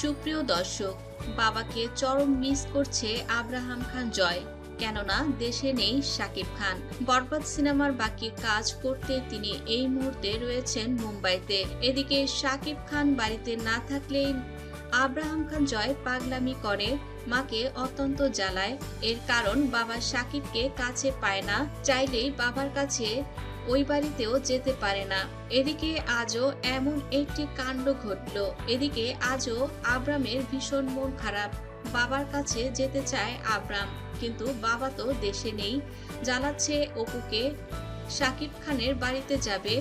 সুপ্রিয় দর্শক, বাবাকে চরম মিস করছে আব্রাহাম খান জয়। কেননা দেশে নেই শাকিব খান। বরবাদ সিনেমার বাকি কাজ করতে তিনি এই মুহূর্তে রয়েছেন মুম্বাইতে। এদিকে শাকিব খান বাড়িতে না থাকলেই আব্রাহাম খান জয় পাগলামি করে, মাকে অত্যন্ত জ্বালায়। এর কারণ বাবা শাকিবকে কাছে পায় না, চাইলেই বাবার কাছে ওই বাড়িতেও যেতে পারে না। এদিকে আজও এমন একটি কাণ্ড ঘটল। এদিকে আজও আব্রামের ভীষণ মন খারাপ। বাবার কাছে যেতে চায় আব্রাম, কিন্তু বাবা তো দেশে নেই। জ্বালাচ্ছে অপুকে। শাকিব খানের বাড়িতে যাবে।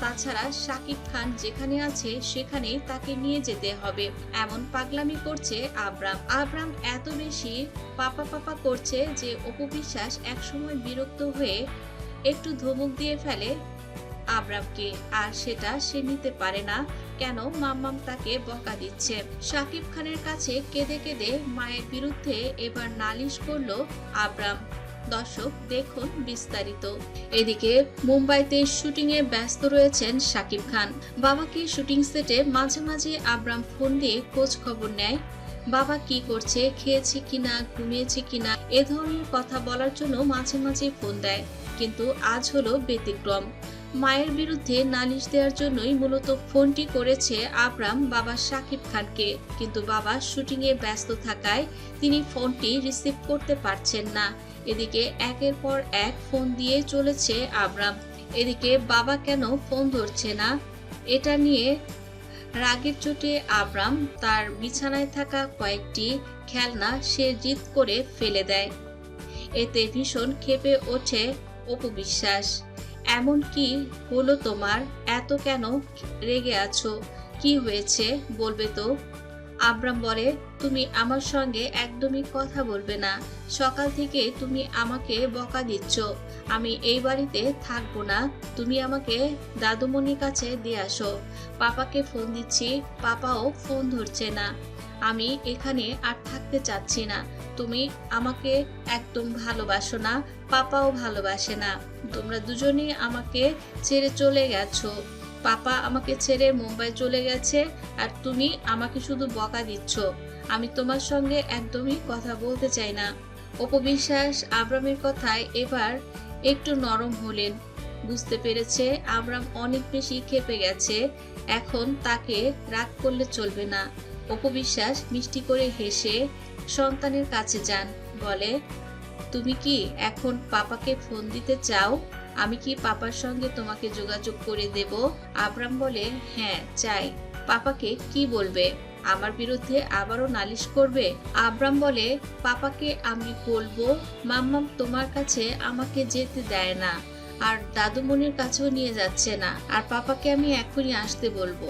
তাছাড়া শাকিব খান যেখানে আছে সেখানেই তাকে নিয়ে যেতে হবে। এমন পাগলামি করছে আব্রাম। আব্রাম এত বেশি পাপা পাপা করছে যে অপু বিশ্বাস একসময় বিরক্ত হয়ে একটু ধমক দিয়ে ফেলে। আব্রামকে আর সেটা সে নিতে পারে না, কেন মাম্মাম তাকে বকা দিচ্ছে। শাকিব খানের কাছে কেঁদে কেঁদে মায়ের বিরুদ্ধে এবার নালিশ করল আব্রাম। দর্শক, দেখুন বিস্তারিত। এদিকে মুম্বাইতে শুটিংয়ে ব্যস্ত রয়েছেন শাকিব খান। বাবাকে শুটিং সেটে মাঝে মাঝে আব্রাম ফোন দিয়ে খোঁজ খবর নেয়। বাবা কি করছে, খেয়েছে কিনা, ঘুমিয়েছে কিনা, এ ধরনের কথা বলার জন্য মাঝে মাঝে ফোন দেয়। কিন্তু আজ হলো ব্যতিক্রম। মায়ের বিরুদ্ধে নালিশ দেওয়ার জন্যই মূলত ফোনটি করেছে আবরাম বাবা শাকিব খানকে। কিন্তু বাবা শুটিংয়ে ব্যস্ত থাকায় তিনি ফোনটি রিসিভ করতে পারছেন না। এদিকে একের পর এক ফোন দিয়ে চলেছে আবরাম। এদিকে বাবা কেন ফোন ধরছে না? এটা নিয়ে রাগের চোটে আবরাম তার বিছানায় থাকা কয়েকটি খেলনা সে জিদ করে ফেলে দেয়। এতে ভীষণ ক্ষেপে ওঠে অপু বিশ্বাস এমন কি হলো তোমার এত কেন রেগে আছো? কি হয়েছে বলবে তো? আব্রাম বলে, তুমি আমার সঙ্গে একদমই কথা বলবে না। সকাল থেকে তুমি আমাকে বকা দিচ্ছ। আমি এই বাড়িতে থাকব না। তুমি আমাকে দাদুমণির কাছে দিয়ে আসো। পাপাকে ফোন দিচ্ছি, পাপাও ফোন ধরছে না। আমি এখানে আর থাকতে চাচ্ছি না। তুমি আমাকে একদম ভালোবাসো না, পাপাও ভালোবাসে না। তোমরা দুজনেই আমাকে ছেড়ে চলে গেছো। পাপা আমাকে ছেড়ে মুম্বাই চলে গেছে আর তুমি আমাকে শুধু বকা দিচ্ছ। আমি তোমার সঙ্গে একদমই কথা বলতে চাই না। অপবিশ্বাস আব্রামের কথায় এবার একটু নরম হলেন। বুঝতে পেরেছে আব্রাম অনেক বেশি খেপে গেছে। এখন তাকে রাগ করলে চলবে না। অপবিশ্বাস মিষ্টি করে হেসে সন্তানের কাছে যান। বলে, তুমি কি এখন পাপাকে ফোন দিতে চাও? আমি কি পাপার সঙ্গে তোমাকে যোগাযোগ করে দেব? আবরাম বলে হ্যাঁ চাই। পাপাকে কি বলবে? আমার বিরুদ্ধে আবারও নালিশ করবে? আবরাম বলে, পাপাকে আমি বলব, মাম্মাম তোমার কাছে আমাকে যেতে দেয় না, আর দাদুমণির কাছেও নিয়ে যাচ্ছে না, আর পাপাকে আমি এখনই আসতে বলব।